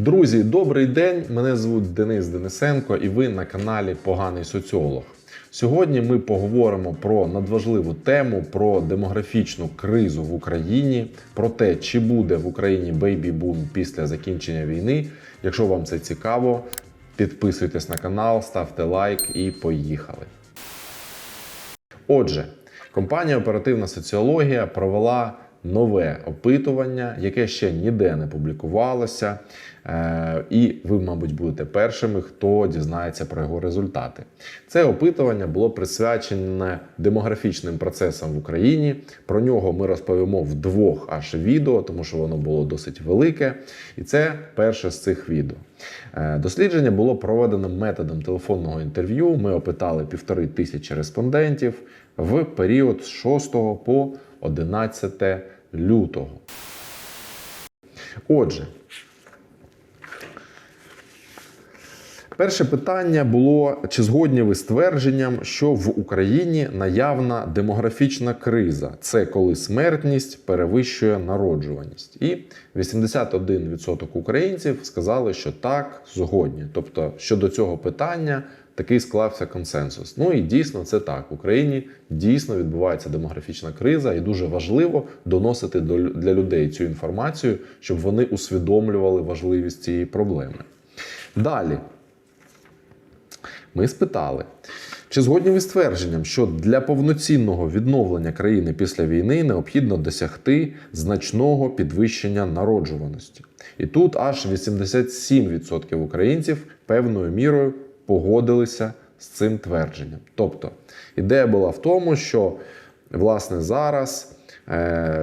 Друзі, добрий день! Мене звуть Денис Денисенко, і ви на каналі Поганий соціолог. Сьогодні ми поговоримо про надважливу тему про демографічну кризу в Україні, про те, чи буде в Україні бейбі-бум після закінчення війни. Якщо вам це цікаво, підписуйтесь на канал, ставте лайк і поїхали. Отже, компанія Оперативна соціологія провела нове опитування, яке ще ніде не публікувалося. Е, І ви, мабуть, будете першими, хто дізнається про його результати. Це опитування було присвячене демографічним процесам в Україні. Про нього ми розповімо в двох аж відео, тому що воно було досить велике. І це перше з цих відео. Е, Дослідження було проведено методом телефонного інтерв'ю. Ми опитали півтори тисячі респондентів в період з 6 по 11 лютого. Отже, перше питання було: чи згодні ви з твердженням, що в Україні наявна демографічна криза? Це коли смертність перевищує народжуваність. І 81% українців сказали, що так, згодні. Тобто, щодо цього питання такий склався консенсус. Ну і дійсно це так. В Україні дійсно відбувається демографічна криза, і дуже важливо доносити до для людей цю інформацію, щоб вони усвідомлювали важливість цієї проблеми. Далі. Ми спитали, чи згодні ви з твердженням, що для повноцінного відновлення країни після війни необхідно досягти значного підвищення народжуваності? І тут аж 87% українців певною мірою погодилися з цим твердженням. Тобто ідея була в тому, що власне зараз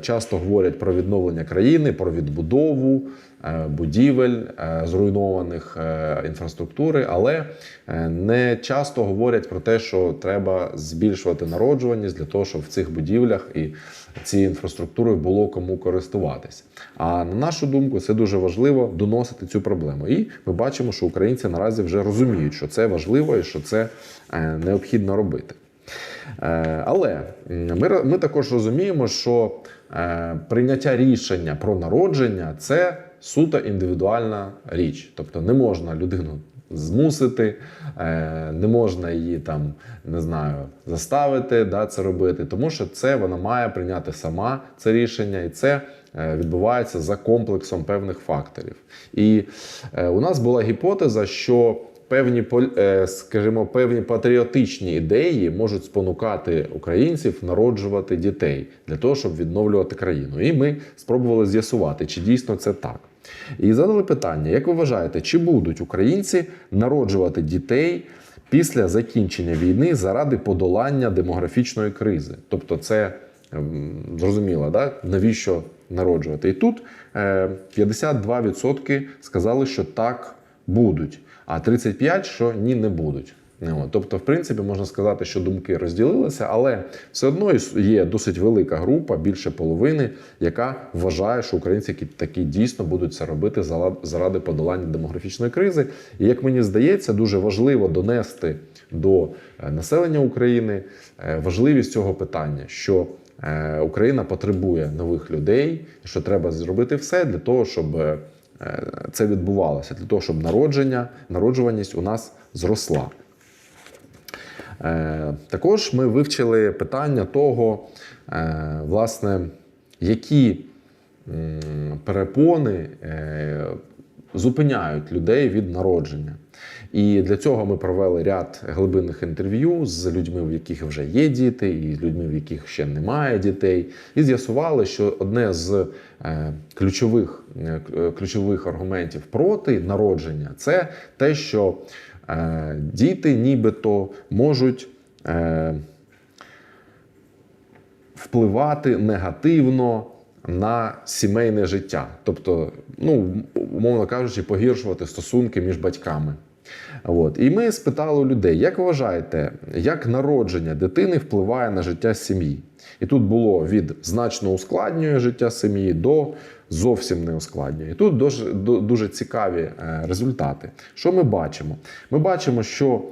часто говорять про відновлення країни, про відбудову е, будівель, е, зруйнованих е, інфраструктури, але е, не часто говорять про те, що треба збільшувати народжуваність для того, щоб в цих будівлях і цією інфраструктурою було кому користуватись. А на нашу думку, це дуже важливо доносити цю проблему. І ми бачимо, що українці наразі вже розуміють, що це важливо і що це е, необхідно робити. Е, Але ми, ми також розуміємо, що е, прийняття рішення про народження це суто індивідуальна річ. Тобто не можна людину змусити, е, не можна її там, не знаю, заставити да, це робити, тому що це вона має прийняти сама це рішення, і це е, відбувається за комплексом певних факторів. І е, у нас була гіпотеза, що певні е, скажімо, певні патріотичні ідеї можуть спонукати українців народжувати дітей для того, щоб відновлювати країну. І ми спробували з'ясувати, чи дійсно це так. І задали питання: як ви вважаєте, чи будуть українці народжувати дітей після закінчення війни заради подолання демографічної кризи? Тобто, це ем, зрозуміло, да? навіщо народжувати? І тут е, 52% сказали, що так будуть, а 35% що ні, не будуть. Тобто, в принципі, можна сказати, що думки розділилися, але все одно є досить велика група, більше половини, яка вважає, що українці такі дійсно будуть це робити заради подолання демографічної кризи. І як мені здається, дуже важливо донести до е, населення України е, важливість цього питання, що е, Україна потребує нових людей, що треба зробити все для того, щоб це відбувалося, для того, щоб народження, народжуваність у нас зросла. Е, Також ми вивчили питання того, е, власне, які перепони е, зупиняють людей від народження. І для цього ми провели ряд глибинних інтерв'ю з людьми, в яких вже є діти, і з людьми, в яких ще немає дітей, і з'ясували, що одне з е, ключових, е, ключових аргументів проти народження це те, що е, діти нібито можуть. Е, впливати негативно на сімейне життя, тобто, ну умовно кажучи, погіршувати стосунки між батьками. От. І ми спитали у людей, як вважаєте, як народження дитини впливає на життя сім'ї? І тут було від значно ускладнює життя сім'ї до зовсім не ускладнює. І тут дуже, дуже цікаві е, результати. Що ми бачимо? Ми бачимо, що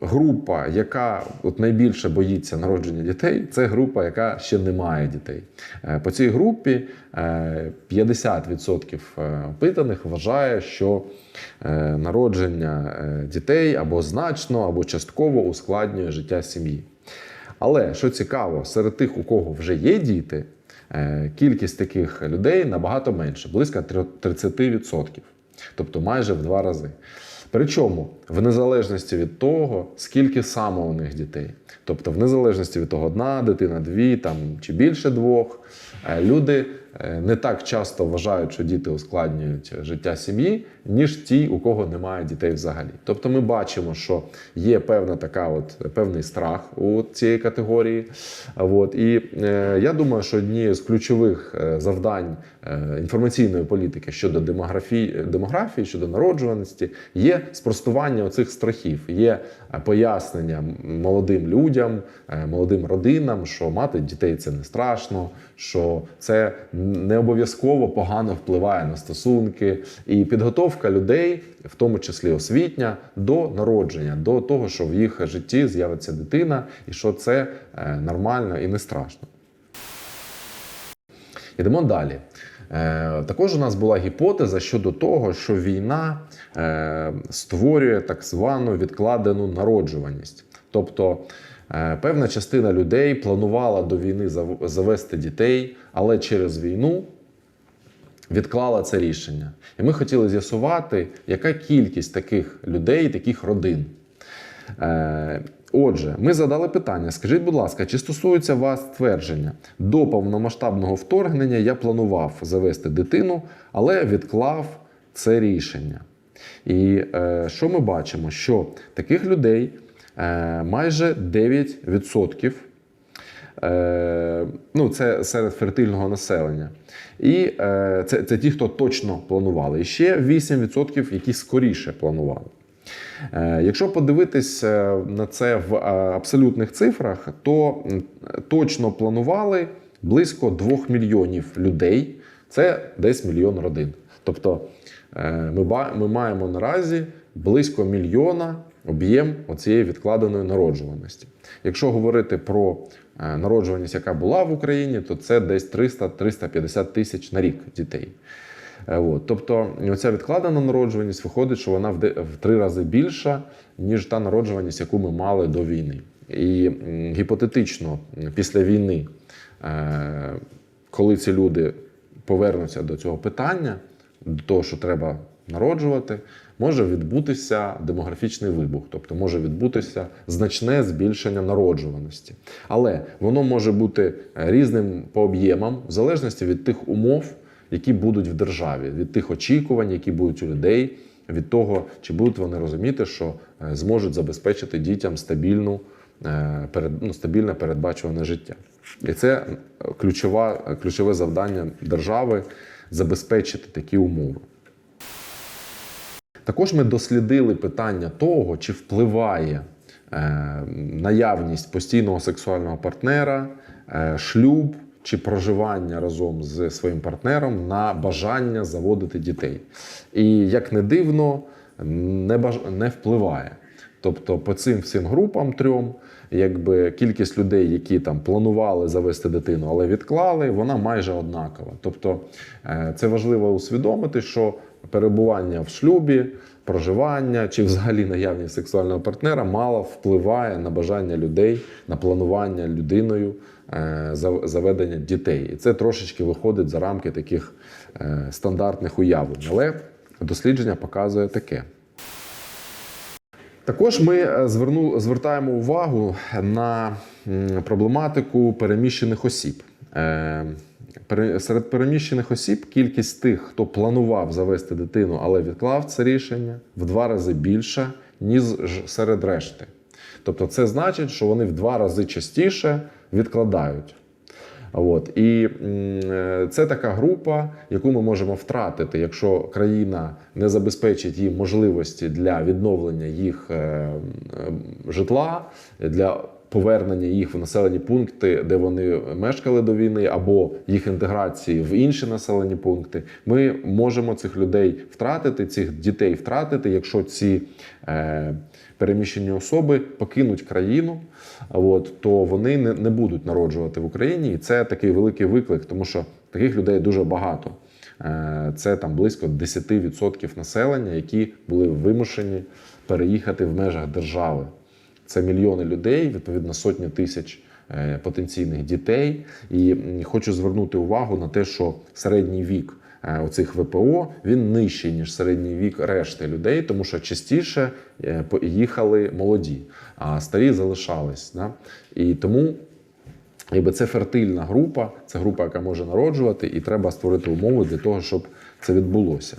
група, яка от найбільше боїться народження дітей, це група, яка ще не має дітей. Е, по цій групі е, 50% опитаних вважає, що е, народження е, дітей або значно, або частково ускладнює життя сім'ї. Але що цікаво, серед тих, у кого вже є діти, е, кількість таких людей набагато менше, близько тр- 30%, тобто майже в два рази. Причому в незалежності від того, скільки саме у них дітей. Тобто, в незалежності від того, одна дитина, дві там, чи більше двох, е, люди не так часто вважають, що діти ускладнюють життя сім'ї, ніж ті, у кого немає дітей взагалі. Тобто ми бачимо, що є певна така, от певний страх у цієї категорії. От і е, я думаю, що однією з ключових е, завдань е, інформаційної політики щодо демографії, демографії, щодо народжуваності, є спростування оцих страхів, є е, пояснення молодим людям, е, молодим родинам, що мати дітей це не страшно, що це не обов'язково погано впливає на стосунки, і підготовка людей, в тому числі освітня, до народження, до того, що в їх житті з'явиться дитина, і що це е, нормально і не страшно. Йдемо далі. Е, Також у нас була гіпотеза щодо того, що війна е, створює так звану відкладену народжуваність. Тобто певна частина людей планувала до війни завести дітей, але через війну відклала це рішення. І ми хотіли з'ясувати, яка кількість таких людей, таких родин. Е, Отже, ми задали питання: скажіть, будь ласка, чи стосується вас твердження? До повномасштабного вторгнення я планував завести дитину, але відклав це рішення. І е, що ми бачимо? Що таких людей е, майже 9%. Е, ну, це серед фертильного населення. І е, це, це ті, хто точно планували. І ще 8%, які скоріше планували. Е, Якщо подивитись е, на це в е, абсолютних цифрах, то точно планували близько 2 мільйонів людей. Це десь мільйон родин. Тобто е, ми маємо наразі близько мільйона об'єм оцієї відкладеної народжуваності. Якщо говорити про е, народжуваність, яка була в Україні, то це десь 300-350 тисяч на рік дітей. Е, От. Тобто оця відкладена народжуваність виходить, що вона в, три рази більша, ніж та народжуваність, яку ми мали до війни. І гіпотетично після війни, е, коли ці люди повернуться до цього питання, до того, що треба народжувати, може відбутися демографічний вибух, тобто може відбутися значне збільшення народжуваності. Але воно може бути е, різним по об'ємам, в залежності від тих умов, які будуть в державі, від тих очікувань, які будуть у людей, від того, чи будуть вони розуміти, що е, зможуть забезпечити дітям стабільну, е, ну, стабільне передбачуване життя. І це ключова, ключове завдання держави забезпечити такі умови. Також ми дослідили питання того, чи впливає е, наявність постійного сексуального партнера, е, шлюб чи проживання разом з своїм партнером на бажання заводити дітей. І як не дивно, не, баж... не впливає. Тобто по цим всім групам трьом, якби кількість людей, які там планували завести дитину, але відклали, вона майже однакова. Тобто е, це важливо усвідомити, що перебування в шлюбі, проживання чи взагалі наявність сексуального партнера мало впливає на бажання людей, на планування людиною е, заведення дітей. І це трошечки виходить за рамки таких е, стандартних уявлень. Але дослідження показує таке. Також ми е, зверну, звертаємо увагу на проблематику переміщених осіб. Е, Серед переміщених осіб кількість тих, хто планував завести дитину, але відклав це рішення, в два рази більша, ніж серед решти. Тобто, це значить, що вони в два рази частіше відкладають. От. І е, це така група, яку ми можемо втратити, якщо країна не забезпечить їм можливості для відновлення їх е, е, житла, для повернення їх в населені пункти, де вони мешкали до війни, або їх інтеграції в інші населені пункти, ми можемо цих людей втратити, цих дітей втратити, якщо ці переміщені особи покинуть країну, от, то вони не, не будуть народжувати в Україні. І це такий великий виклик, тому що таких людей дуже багато. Е, Це там близько 10% населення, які були вимушені переїхати в межах держави. Це мільйони людей, відповідно, сотні тисяч е, потенційних дітей. І хочу звернути увагу на те, що середній вік оцих ВПО він нижчий, ніж середній вік решти людей, тому що частіше їхали поїхали молоді, а старі залишались. Да? І тому Якби це фертильна група, це група, яка може народжувати, і треба створити умови для того, щоб це відбулося.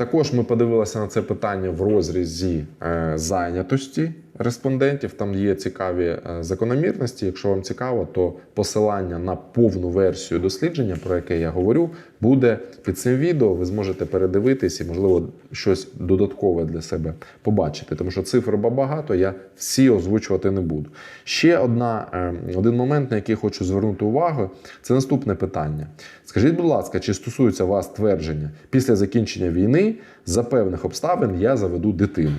Також ми подивилися на це питання в розрізі е, зайнятості респондентів. Там є цікаві е, закономірності. Якщо вам цікаво, то посилання на повну версію дослідження, про яке я говорю, буде під цим відео. Ви зможете передивитись і, можливо, щось додаткове для себе побачити. Тому що цифр багато, я всі озвучувати не буду. Ще одна, е, один момент, на який хочу звернути увагу, це наступне питання. Скажіть, будь ласка, чи стосується вас твердження після закінчення війни за певних обставин я заведу дитину?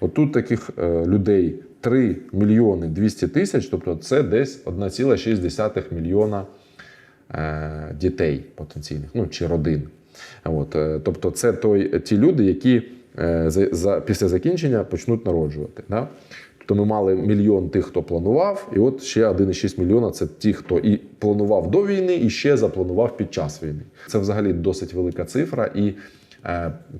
От тут таких е, людей 3 мільйони 200 тисяч, тобто це десь 1,6 мільйона е, дітей потенційних, ну чи родин. От, е, тобто, це той, ті люди, які за, за, після закінчення почнуть народжувати. Да? Тобто ми мали мільйон тих, хто планував, і от ще 1,6 мільйона це ті, хто і планував до війни, і ще запланував під час війни. Це взагалі досить велика цифра. І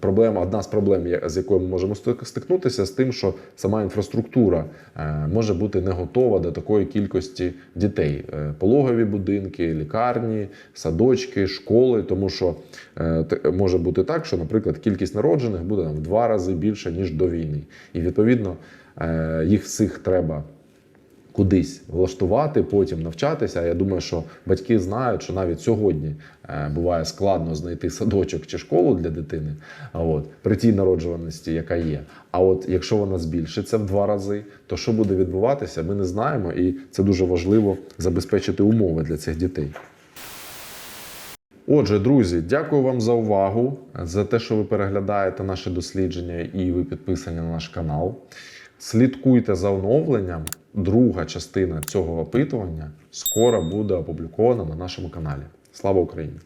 проблема, одна з проблем, з якою ми можемо стикнутися, з тим, що сама інфраструктура е, може бути не готова до такої кількості дітей. Е, Пологові будинки, лікарні, садочки, школи, тому що е, може бути так, що, наприклад, кількість народжених буде там, в два рази більше, ніж до війни. І відповідно е, їх всіх треба кудись влаштувати, потім навчатися. Я думаю, що батьки знають, що навіть сьогодні е, буває складно знайти садочок чи школу для дитини, от при тій народжуваності, яка є. А от якщо вона збільшиться в два рази, то що буде відбуватися, ми не знаємо, і це дуже важливо забезпечити умови для цих дітей. Отже, друзі, дякую вам за увагу, за те, що ви переглядаєте наші дослідження і ви підписані на наш канал. Слідкуйте за оновленням. Друга частина цього опитування скоро буде опублікована на нашому каналі. Слава Україні!